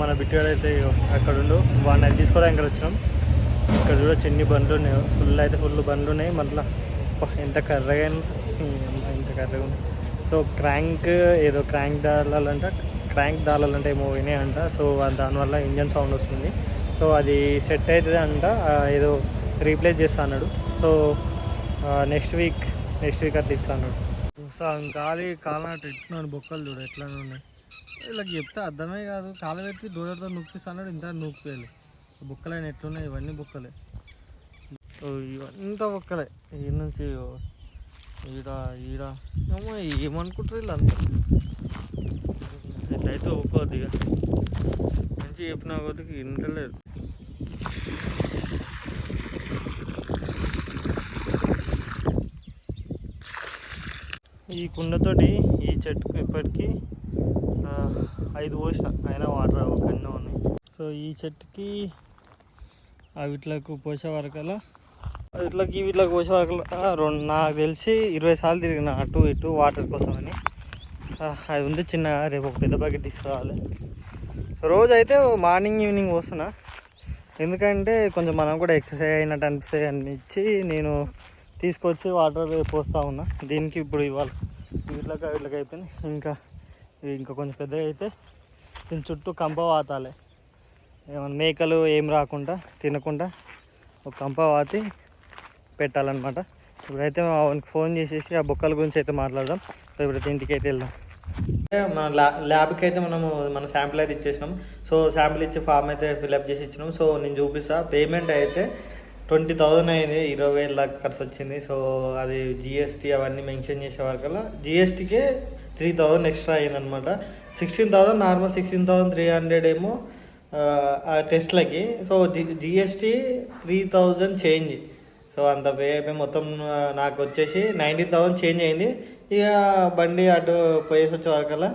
మన బిట్టుగాడు అయితే అక్కడ ఉండు వాడిని అయితే తీసుకోవడానికి ఇక్కడ వచ్చినాం. ఇక్కడ కూడా చిన్ని బండ్లు ఉన్నాయి. ఫుల్ అయితే ఫుల్ బండ్లు ఉన్నాయి. మళ్ళీ ఎంత కర్రగా ఎంత కర్రగా ఉంది సో క్రాంక్ ఏదో క్రాంక్ దాలాలంట క్రాంక్ దాలాలంటే ఏమో వినాయంట సో దానివల్ల ఇంజన్ సౌండ్ వస్తుంది. సో అది సెట్ అవుతుంది అంట ఏదో రీప్లేస్ చేస్తా అన్నాడు. So next week next week అట్లా ఇస్తా అన్నాడు. సో గాలి కాలనాటు ఎట్లున్నాడు బొక్కలు చూడు ఎట్లా ఉన్నాయి. ఇలా చెప్తే అర్థమే కాదు. కాలు పెట్టి డోలర్తో నొప్పిస్తా అన్నాడు ఇంత నొప్పియాలి బుక్కలైన ఎట్లున్నాయి? ఇవన్నీ బుక్కలే. ఇవంతా బుక్కలే. ఈ నుంచి ఈడ ఈడ. ఏమో ఏమనుకుంటారు వీళ్ళంతా ఇట్లయితే ఒక్కోది ఇక మంచి చెప్పిన కొద్దికి ఇంటలేదు ఈ కుండతోటి ఈ చెట్టుకు ఇప్పటికీ ఐదు పోసిన అయినా వాటర్ ఒకనే ఉన్నాయి. సో ఈ చెట్టుకి ఆ వీటిలకు పోసే వరకల్లా వీటికి వీటికి పోసే వరకల్లా రెండు నాకు తెలిసి ఇరవై సార్లు తిరిగిన అటు ఇటు వాటర్ కోసం అని అది ఉంది చిన్న రేపు ఒక పెద్ద బకెట్ తీసుకురావాలి. రోజు అయితే మార్నింగ్ ఈవినింగ్ పోస్తున్నా. ఎందుకంటే కొంచెం మనం కూడా ఎక్సర్సైజ్ అయినట్టు అనిపిస్తాయి అనిపించి నేను తీసుకొచ్చి వాటర్ పోస్తూ ఉన్నా. దీనికి ఇప్పుడు ఇవ్వాలి వీటిలోకి వీటికి అయిపోయింది ఇంకా ఇంకా కొంచెం పెద్దగా అయితే దీని చుట్టూ కంప వాతాలి. ఏమన్నా మేకలు ఏం రాకుండా తినకుండా ఒక కంప వాతి పెట్టాలన్నమాట. ఇప్పుడైతే మా వానికి ఫోన్ చేసేసి ఆ బొక్కల గురించి అయితే మాట్లాడదాం. ఇప్పుడైతే ఇంటికి అయితే వెళ్దాం మన ల్యా ల్యాబ్కి అయితే మనము మన శాంపిల్ అయితే ఇచ్చేసినాం. సో శాంపిల్ ఇచ్చి ఫామ్ అయితే ఫిల్అప్ చేసి ఇచ్చినాం. సో నేను చూపిస్తా. పేమెంట్ అయితే ట్వంటీ థౌజండ్ అయింది ఇరవై వేల దాకా ఖర్చు వచ్చింది. సో అది జిఎస్టీ అవన్నీ మెన్షన్ చేసే వరకల్లా జిఎస్టీకే త్రీ థౌజండ్ ఎక్స్ట్రా అయిందనమాట sixteen thousand normal sixteen thousand three hundred ఏమో ఆ, టెస్ట్లకి. So G GST three thousand change. So అంత పే అయిపోయి మొత్తం నాకు వచ్చేసి నైన్టీన్ థౌజండ్ చేంజ్ అయింది. ఇక బండి అటు పోయేసి వచ్చే వరకల్లా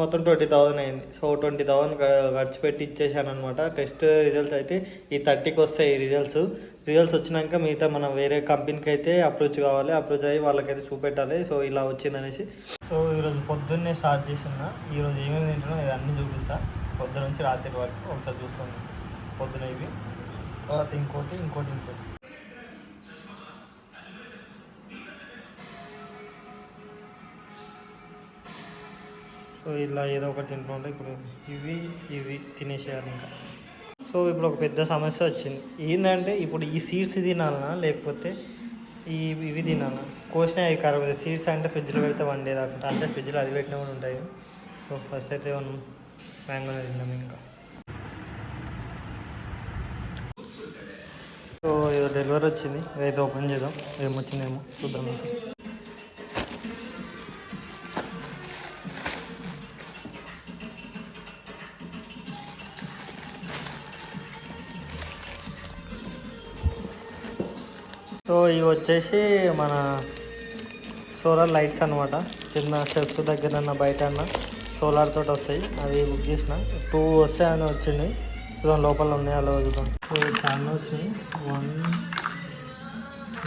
మొత్తం ట్వంటీ థౌజండ్ అయింది. సో ట్వంటీ థౌజండ్ ఖర్చు పెట్టి ఇచ్చేసాను అనమాట టెస్ట్ రిజల్ట్స్ అయితే ఈ థర్టీకి వస్తాయి రిజల్ట్స్. రిజల్ట్స్ వచ్చినాక మిగతా మనం వేరే కంపెనీకి అయితే అప్రోచ్ కావాలి. అప్రోచ్ అయ్యి వాళ్ళకైతే చూపెట్టాలి. సో ఇలా వచ్చిందనేసి సో ఈరోజు పొద్దున్నే స్టార్ట్ చేసిన. ఈరోజు ఏమేమి తింటున్నా ఇవన్నీ చూపిస్తా. పొద్దున నుంచి రాత్రి వరకు ఒకసారి చూస్తాను. పొద్దున ఇవి. తర్వాత ఇంకోటి ఇంకోటి ఇంకోటి. సో ఇలా ఏదో ఒకటి తింటుంటే ఇప్పుడు ఇవి ఇవి తినేసేయాలి ఇంకా. సో ఇప్పుడు ఒక పెద్ద సమస్య వచ్చింది. ఏంటంటే ఇప్పుడు ఈ సీడ్స్ తినాలనా? లేకపోతే ఈ ఇవి తినాలా కోసిన అవి ఖరాబ్ అవుతాయి. సీడ్స్ అంటే ఫ్రిడ్జ్లో పెడితే వన్ డే అంటే ఫ్రిడ్జ్లో అది పెట్టిన కూడా ఉంటాయి. సో ఫస్ట్ అయితే మనం మ్యాంగోనే తిన్నాం ఇంకా. సో ఇది డెలివరీ వచ్చింది. ఇదైతే ఓపెన్ చేద్దాం. ఏమొచ్చిందేమో చూద్దాం. సో ఇవి వచ్చేసి మన సోలార్ లైట్స్ అనమాట చిన్న స్టెప్స్ దగ్గర బయట అన్న సోలార్ తోటి వస్తాయి. అవి బుక్ చేసిన. టూ వస్తాయని వచ్చింది. చూద్దాం లోపల ఉన్నాయి అలా చూద్దాం. సో చాలా వచ్చినాయి వన్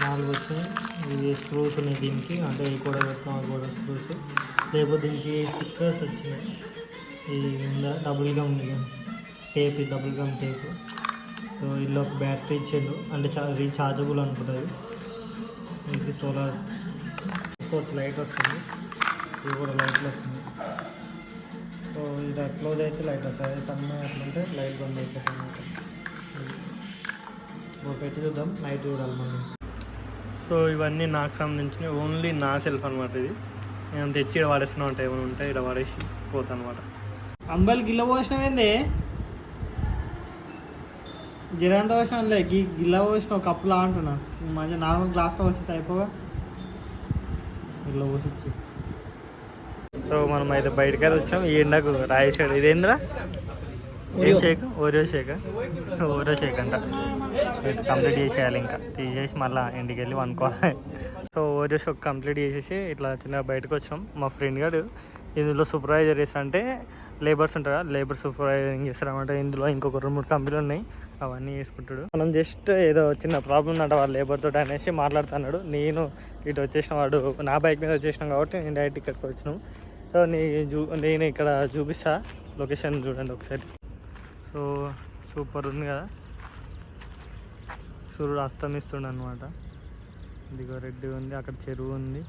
నాలుగు వచ్చినాయి ఇవి స్క్రూస్ ఉన్నాయి దీనికి. అంటే ఇవి కూడా పెడతాం. అవి కూడా స్క్రూస్ లేకపోతే దీనికి స్టిక్కర్స్ వచ్చినాయి. ఇది ఉందా double gum tape double gum tape. So ఇందులో ఒక బ్యాటరీ ఇచ్చిండు అంటే చా రీఛార్జబుల్ అనుకుంటుంది. ఇది సోలార్ ఫోర్త్ లైట్ వస్తుంది. ఇది కూడా లైట్లు వస్తుంది. సో ఇది క్లోజ్ అయితే లైట్ వస్తుంది. అదే సన్న అట్లుంటే లైట్ బంద్ అయిపోతుంది అనమాట ఇప్పుడు పెట్టి చూద్దాం. లైట్ చూడాలి మనం. సో ఇవన్నీ నాకు సంబంధించినవి. ఓన్లీ నా సెల్ఫ్ అనమాట ఇది. నేను తెచ్చి ఇక్కడ పడేస్తున్నా ఉంటాయి ఏమైనా ఉంటాయి ఇక్కడ పడేసి పోతా అనమాట అంబల్ గిల్ల పోసినవేంది? జిరాంత పోసిన లే గి గిల్ల పోసిన ఒక కప్పులా అంటున్నా. మంచిగా నార్మల్ గ్లాస్లో పోసేసి అయిపోగా ఇట్లా పోసిచ్చి. సో మనం అయితే బయటకి అయితే వచ్చాం. ఈ ఎండకు రాయేసాడు ఇదేంద్రా ఏం shake? Oreo shake? Oreo shake అంట. ఇది కంప్లీట్ చేసేయాలి ఇంకా. తీసేసి మళ్ళీ ఇంటికి వెళ్ళి వండుకోవాలి. సో ఓరియో షేక్ కంప్లీట్ చేసేసి ఇట్లా చిన్నగా బయటకు వచ్చాం. మా ఫ్రెండ్ గారు ఇందులో సూపర్వైజర్ చేస్తా అంటే లేబర్స్ ఉంటారా? లేబర్ సూపర్వైజింగ్ చేస్తారన్నమాట ఇందులో. ఇంకొక రెండు మూడు కంపెనీలు ఉన్నాయి. అవన్నీ చేసుకుంటాడు. మనం జస్ట్ ఏదో చిన్న ప్రాబ్లం ఉందంట వాళ్ళ లేబర్ తోటి అనేసి మాట్లాడుతున్నాడు. నేను ఇటు వచ్చేసిన వాడు నా బైక్ మీద వచ్చేసినాం కాబట్టి నేను డైరెక్ట్ ఇక్కడికి వచ్చినాం. సో నీ చూ నేను ఇక్కడ చూపిస్తా. లొకేషన్ చూడండి ఒకసారి. సో సూపర్ ఉంది కదా. సూర్యుడు అస్తమిస్తుండ అనమాట ఇదిగో రెడ్డి ఉంది అక్కడ చెరువు ఉంది.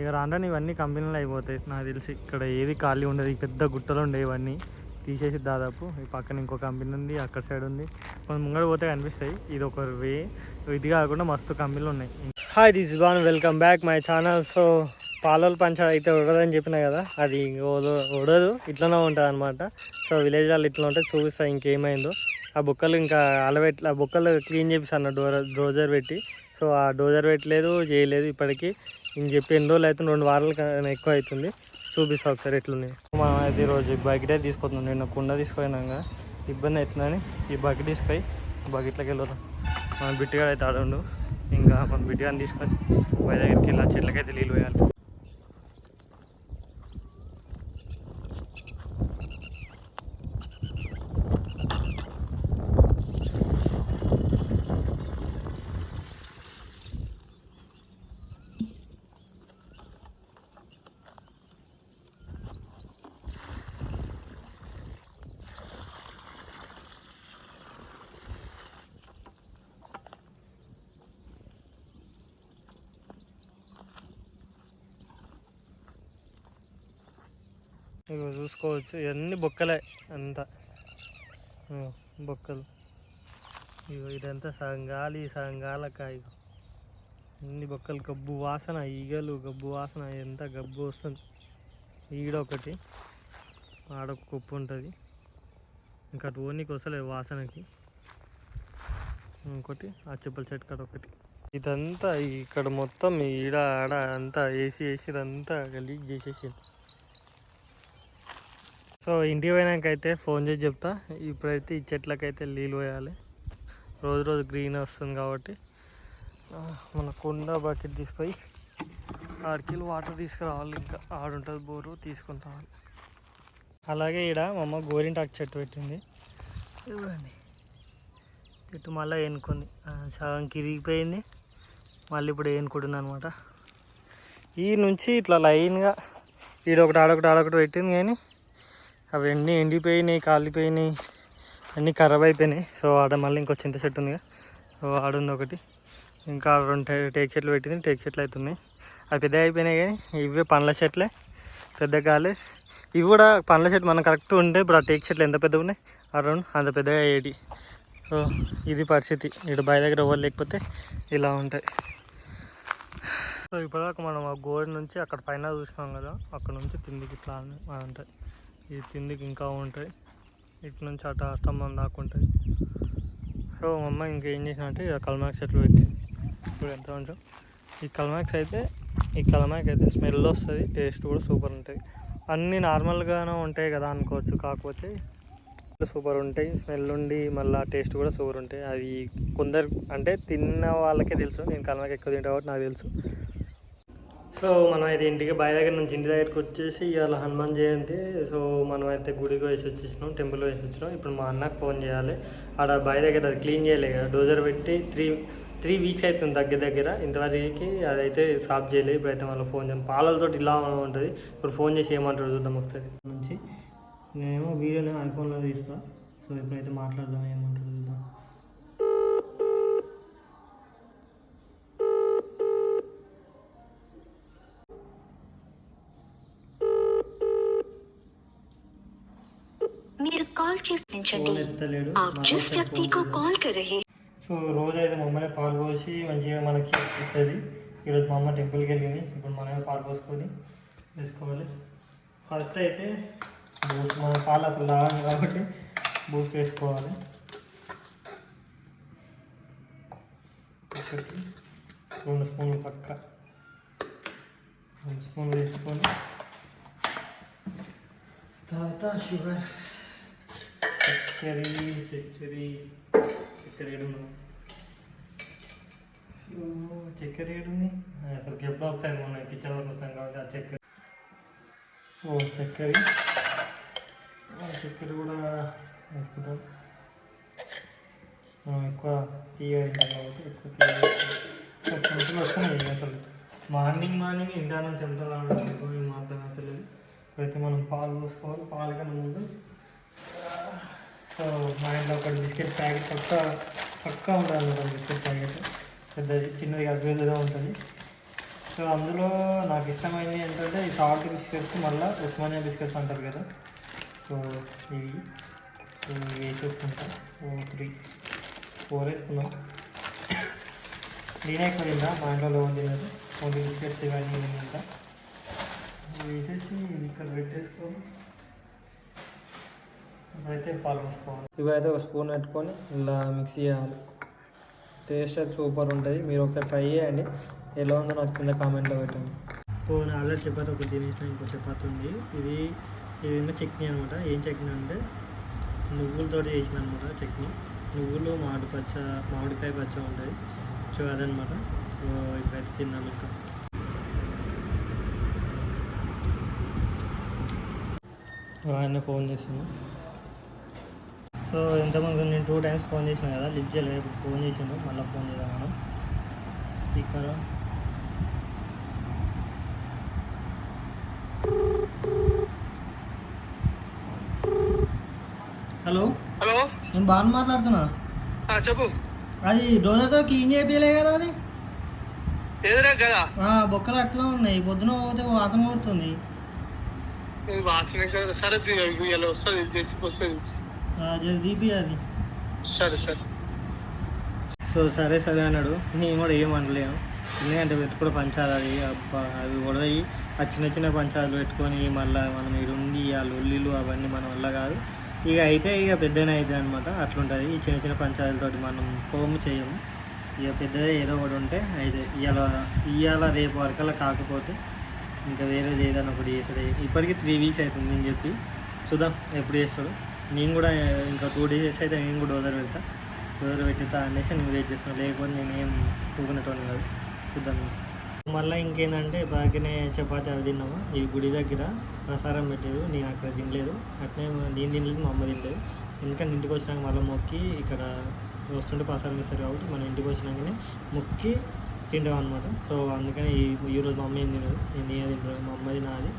ఇక రాను ఇవన్నీ కంపెనీలు అయిపోతాయి. నాకు తెలిసి ఇక్కడ ఏది ఖాళీ ఉండదు. పెద్ద గుట్టలు ఉండే ఇవన్నీ. తీసేసి దాదాపు ఈ పక్కన ఇంకో కంపెనీ ఉంది అక్కడ సైడ్ ఉంది. కొంచెం ముంగడ పోతే కనిపిస్తాయి. ఇది ఒక వే. ఇది కాకుండా మస్తు కంపెనీలు ఉన్నాయి. Hi this ban welcome back my channel so పాలలు పంచ అయితే ఉడదని చెప్పిన కదా అది ఉడదు ఇట్లనే ఉంటుంది అనమాట సో విలేజ్ వాళ్ళు ఇట్లా ఉంటే చూపిస్తాయి ఇంకేమైందో. ఆ బుక్కలు ఇంకా అలవెట్ ఆ బుక్కలు క్లీన్ చేపిస్తాను డోర్ డోజర్ పెట్టి. సో ఆ డోజర్ పెట్టలేదు చేయలేదు ఇప్పటికీ. ఇంక చెప్పి ఎన్ని రోజులు అయితే రెండు వారాల కన్నా ఎక్కువ అవుతుంది. చూపిస్తా ఒకసారి ఎట్లున్నాయి. మనం అయితే ఈరోజు బకెటే తీసుకుంటున్నాం నేను కుండ తీసుకుపోయినాక ఇబ్బంది అవుతుందని ఈ బకెట్ తీసుకొని బకెట్లోకి వెళ్ళొద్దాం. మన బిట్టుగా అయితే ఆడండు. ఇంకా మన బిట్టుగాని తీసుకొని పోయి దగ్గరికి వెళ్ళి చెట్లకైతే నీళ్ళు పోయాలి. ఇగో చూసుకోవచ్చు. ఇవన్నీ బొక్కలే అంతా. బొక్కలు. ఇగో ఇదంతా సగం గాలి సగం గాలకాయ అన్ని బొక్కలు. గబ్బు వాసన ఈగలు గబ్బు వాసన ఎంత గబ్బు వస్తుంది. ఈడ ఒకటి ఆడ కుప్పు ఉంటుంది. ఇంకా అటు ఓనికి వస్తలేదు వాసనకి. ఇంకోటి ఆ చెప్పుల చెట్టు కాడ ఒకటి. ఇదంతా ఇక్కడ మొత్తం ఈడ ఆడ అంతా వేసి వేసి ఇదంతా గలీజ్ చేసేసింది. సో ఇంటికి పోయినాక అయితే ఫోన్ చేసి చెప్తా. ఇప్పుడైతే ఈ చెట్లకైతే నీళ్ళు పోయాలి. రోజు రోజు గ్రీన్ వస్తుంది కాబట్టి మన కుండ బకెట్ తీసుకొని ఆడికి వాటర్ తీసుకురావాలి. ఇంకా ఆడుంటుంది బోరు తీసుకొని రావాలి. అలాగే ఈడ మా అమ్మ గోరింటాకు చెట్టు పెట్టింది. చూడండి. చెట్టు మళ్ళీ ఎన్నుకుంది సగం కిరిగిపోయింది. మళ్ళీ ఇప్పుడు ఎన్నుకుంటుంది అనమాట ఈ నుంచి ఇట్లా లైన్గా ఈడొకటి ఆడొకటి ఆడొకటి పెట్టింది కానీ అవన్నీ ఎండిపోయినాయి కాలిపోయినాయి. అన్నీ ఖరాబ్ అయిపోయినాయి. సో ఆడ మళ్ళీ ఇంకో చింత చెట్టు ఉంది సో ఆడుంది ఒకటి. ఇంకా రెండు టేక్ చెట్లు పెట్టింది. టేక్ చెట్లు అవుతున్నాయి అవి పెద్ద అయిపోయినాయి కానీ ఇవే పండ్ల చెట్లే. పెద్ద కాలే ఇవి కూడా పండ్ల చెట్లు మనం కరెక్ట్ ఉంటే ఇప్పుడు ఆ టేక్ చెట్లు ఎంత పెద్దగా ఉన్నాయి? ఆ అంత పెద్దగా అయ్యేటి సో ఇది పరిస్థితి. ఇటు బయ దగ్గర ఎవరు లేకపోతే ఇలా ఉంటాయి. సో ఇప్పటిదాకా మనం ఆ గోడ నుంచి అక్కడ పైన చూసినాం కదా అక్కడ నుంచి తిండికి ఇట్లా అని- ఉంటాయి ఈ తిందికి ఇంకా ఉంటాయి. ఇటు నుంచి అటు స్తంభం దాకా ఉంటుంది సో మా అమ్మ ఇంకేం చేసినట్టే ఇక కల్మాక్స్ చెట్లు పెట్టింది. ఇప్పుడు ఎంత కొంచెం ఈ కల్మాక్స్ అయితే ఈ కల్మాక్ అయితే స్మెల్ వస్తుంది టేస్ట్ కూడా సూపర్ ఉంటుంది. అన్నీ నార్మల్గానే ఉంటాయి కదా అనుకోవచ్చు. కాకపోతే సూపర్ ఉంటాయి స్మెల్ ఉండి మళ్ళీ టేస్ట్ కూడా సూపర్ ఉంటాయి. అవి కొందరు అంటే తిన్న వాళ్ళకే తెలుసు. నేను కల్మాక్ ఎక్కువ తింటా కాబట్టి నాకు తెలుసు. సో మనం అయితే ఇంటికి బయ దగ్గర నుంచి ఇంటి దగ్గరికి వచ్చేసి ఇవాళ హనుమాన్ జయంతి. సో మనం అయితే గుడికి వేసి వచ్చేసినాం టెంపుల్ వేసి వచ్చినాం. ఇప్పుడు మా అన్నకు ఫోన్ చేయాలి. ఆడ బయ దగ్గర అది క్లీన్ చేయలే కదా డోజర్ పెట్టి త్రీ త్రీ వీక్స్ అవుతుంది దగ్గర దగ్గర. ఇంతవరకు అదైతే సాఫ్ చేయలేదు. ఇప్పుడైతే మళ్ళీ ఫోన్ చేయాలి. పాలలతో ఇలా ఉంటుంది. ఇప్పుడు ఫోన్ చేసి ఏమంటాడు చూద్దాం ఒకసారి. నుంచి నేనేమో వీడియోనే ఐఫోన్లో తీస్తాను సో ఇప్పుడైతే మాట్లాడదాం ఏమంటాడు చూద్దాం. సో రోజు అయితే మమ్మల్ని పాలు పోసి మంచిగా మనకి ఇస్తుంది. ఈరోజు మా అమ్మ టెంపుల్కి వెళ్ళింది. ఇప్పుడు మనమే పాలు పోసుకొని వేసుకోవాలి. ఫస్ట్ అయితే బూస్ట్ మన పాలు అసలు లాగా కాబట్టి బూస్ట్ వేసుకోవాలి ఒకటి రెండు స్పూన్లు పక్క. రెండు స్పూన్లు వేసుకొని. తర్వాత షుగర్. చక్కెర చక్కెర చక్కెర ఏడుందో ఓ, చక్కెర ఏడుంది అసలు ఎప్పుడో ఒకసారి మొన్న కిచెన్లోకి వస్తాం కాబట్టి ఆ చక్కెర సో చక్కెర చక్కెర కూడా వేసుకుంటాం మనం ఎక్కువ తీయ తింటాం కాబట్టి ఎక్కువ తీయ చెమటలు వస్తున్నాయి అసలు మార్నింగ్ మార్నింగ్ ఇందా నుంచి చెమటలు రావడం ఏం అర్థం అవుతలేదు మనం పాలు పోసుకోవాలి పాలు కన్నా ముందు సో మా ఇంట్లో ఒక బిస్కెట్ ప్యాకెట్ పక్క పక్కా ఉంటుంది అనమాట బిస్కెట్ ప్యాకెట్. పెద్దది చిన్నది కాదు ఉంటుంది. సో అందులో నాకు ఇష్టమైనది ఏంటంటే ఈ సాల్ట్ బిస్కెట్స్ మళ్ళీ ఉస్మానియా బిస్కెట్స్ అంటారు కదా. సో ఇవి వేసేసుకుంటా ఓ త్రీ ఫోర్ వేసుకుందాం. నేనే ఎక్కువ మా ఇంట్లో లోన్ తినదు. ఓన్లీ బిస్కెట్స్ ఇవన్నీ తింటా వేసేసి ఇక్కడ పెట్టేసుకోవాలి ఇప్పుడైతే పాలు పోసుకోవాలి. ఇప్పుడైతే ఒక స్పూన్ పెట్టుకొని ఇలా మిక్స్ చేయాలి. టేస్ట్ అయితే సూపర్ ఉంటుంది. మీరు ఒకసారి ట్రై చేయండి. ఎలా ఉందో నాకు కింద కామెంట్లో పెట్టండి. సో నేను ఆల్రెడీ చపాతి ఒకటి తినేసిన ఇంకో చపాతి ఉంది. ఇది ఇదేమో చట్నీ అనమాట. ఏం చట్నీ అంటే నువ్వులతో చేసిన అనమాట చట్నీ. నువ్వులు మామిడి పచ్చ మామిడికాయ పచ్చ ఉంటుంది. సో అదనమాట. ఇప్పుడైతే తిన్నాం ఇంకా. ఆయన ఫోన్ చేసింది. సో ఇంతకుముందు నేను టూ టైమ్స్ ఫోన్ చేసిన కదా లిఫ్ట్ చేయలేదు. ఇప్పుడు ఫోన్ చేసిండు. మళ్ళీ ఫోన్ చేద్దాం మనం. Speaker hello? హలో? నేను బాగా మాట్లాడుతున్నా. చెప్పు. అది రోజుతో క్లీన్ చేయించలే కదా అది? ఎదురే కదా? బొక్కలు అట్లా ఉన్నాయి. పొద్దున పోతే వాసన కొడుతుంది. వాసన సరే వస్తుంది. అది సరే సరే. సో సరే సరే అన్నాడు. నేను కూడా ఏమనలేను ఎందుకంటే పెట్టుకుని పంచాలి అది అబ్బా అవి కూడా ఆ చిన్న చిన్న పంచాలు పెట్టుకొని మళ్ళీ మనం ఇక్కడ ఉండి ఆ లొల్లిలు అవన్నీ మన వల్ల కాదు. ఇక అయితే ఇక పెద్దనే అవుతుంది అనమాట అట్లుంటుంది. ఈ చిన్న చిన్న పంచాయతీలతోటి మనం పోము చేయము. ఇక పెద్దదే ఏదో ఒకటి ఉంటే అయితే ఇవాళ ఇవాళ రేపు వరకల్లా కాకపోతే ఇంకా వేరేది ఏదైనా ఒకటి చేస్తాడు. ఇప్పటికీ త్రీ వీక్స్ అవుతుంది నేను చెప్పి. చూద్దాం ఎప్పుడు చేస్తాడు. నేను కూడా ఇంకా టూ డేస్ అయితే నేను కూడా ఓదర్ పెడతా. ఓదర్ పెట్టితా అనేసి నేను వెయిట్ చేస్తాను లేకపోతే నేను ఏం ఊకునేటోని కాదు. చూద్దాం మళ్ళీ ఇంకేంటంటే బాగానే చపాతి అవి తిన్నాము. ఈ గుడి దగ్గర ప్రసారం పెట్టేది నేను అక్కడ తినలేదు. అట్నే నేను తినలేదు మా అమ్మ తినలేదు. ఎందుకంటే ఇంటికి వచ్చినాక మళ్ళీ మొక్కి ఇక్కడ వస్తుంటే ప్రసారం ఇస్తారు కాబట్టి మనం ఇంటికి వచ్చినాకనే మొక్కి తింటాం అనమాట సో అందుకని ఈ ఈరోజు మా అమ్మ ఏం తినదు. నేను నేనే తింటాను మా అమ్మది నాది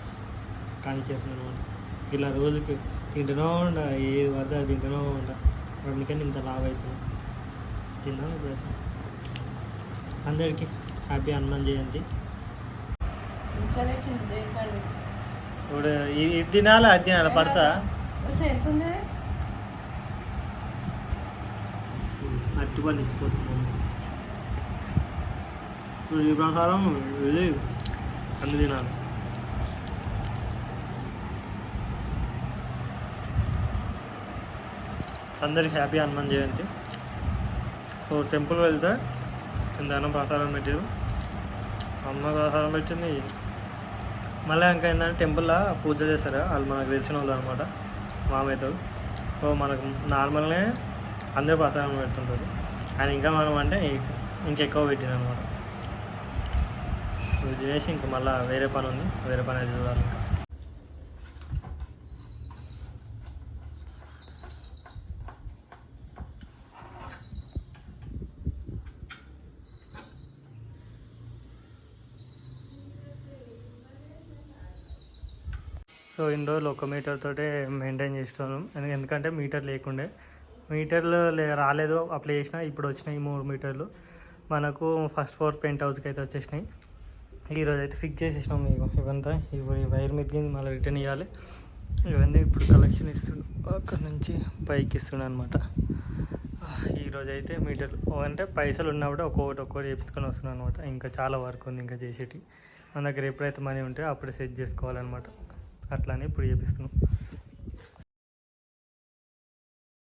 కానీ చేస్తున్నాను అనమాట ఇలా రోజుకి తింటూనే ఉండ ఏది పడితే అది తింటూనే ఉండ. అందుకని ఇంత లావ్ అవుతుంది తిన్నాం ఇప్పుడైతే? అందరికీ హ్యాపీ హనుమాన్ జయంతి. ఇప్పుడు ఇది తినాలి? అది తినాలి? పడతా? అట్టి పని ఇచ్చిపోతున్నాం ఇప్పుడు ఈ ప్రకారం ఇది. అన్ని తినాలి. అందరికి happy Hanuman Jayanti. So temple వెళ్తే కింద ప్రసాదం పెట్టారు. అమ్మ ప్రసాదం పెట్టింది. మళ్ళీ ఇంకా ఏంటంటే టెంపుల్లో పూజ చేస్తారు వాళ్ళు మనకు తెలిసిన వాళ్ళు అనమాట మామయ్యతో. సో మనకు నార్మల్గా అందరూ ప్రసాదం పెడుతుంటారు. ఆయన ఇంకా మనం అంటే ఇంకెక్కువ పెట్టిన అనమాట ఇది తినేసి ఇంకా మళ్ళీ వేరే పని ఉంది వేరే పని అయితే చూడాలి ఇంకా. సో ఇన్ని రోజులు ఒక మీటర్ తోటే మెయింటైన్ చేస్తున్నాం ఎందుకంటే మీటర్ లేకుండే. మీటర్లు రాలేదు. అప్లై చేసిన ఇప్పుడు వచ్చినాయి మూడు మీటర్లు. మనకు ఫస్ట్ ఫ్లోర్ పెయింట్ హౌస్కి అయితే వచ్చేసినాయి. ఈరోజు అయితే ఫిక్స్ చేసేసినాం మీకు ఇవంతా. ఇప్పుడు ఈ వైర్ మీద మళ్ళీ రిటర్న్ ఇవ్వాలి ఇవన్నీ ఇప్పుడు కలెక్షన్ ఇస్తుండు అక్కడ నుంచి పైకి ఇస్తుండు అనమాట ఈరోజు అయితే మీటర్లు అంటే పైసలు ఉన్నప్పుడు ఒక్కొక్కటి ఒక్కొక్కటి చేపించుకొని వస్తున్నాను అనమాట ఇంకా చాలా వర్క్ ఉంది ఇంకా చేసేటి మన దగ్గర ఎప్పుడైతే మనీ ఉంటే అప్పుడు సెట్ చేసుకోవాలన్నమాట. అట్లానే ఇప్పుడు చేపిస్తున్నాం.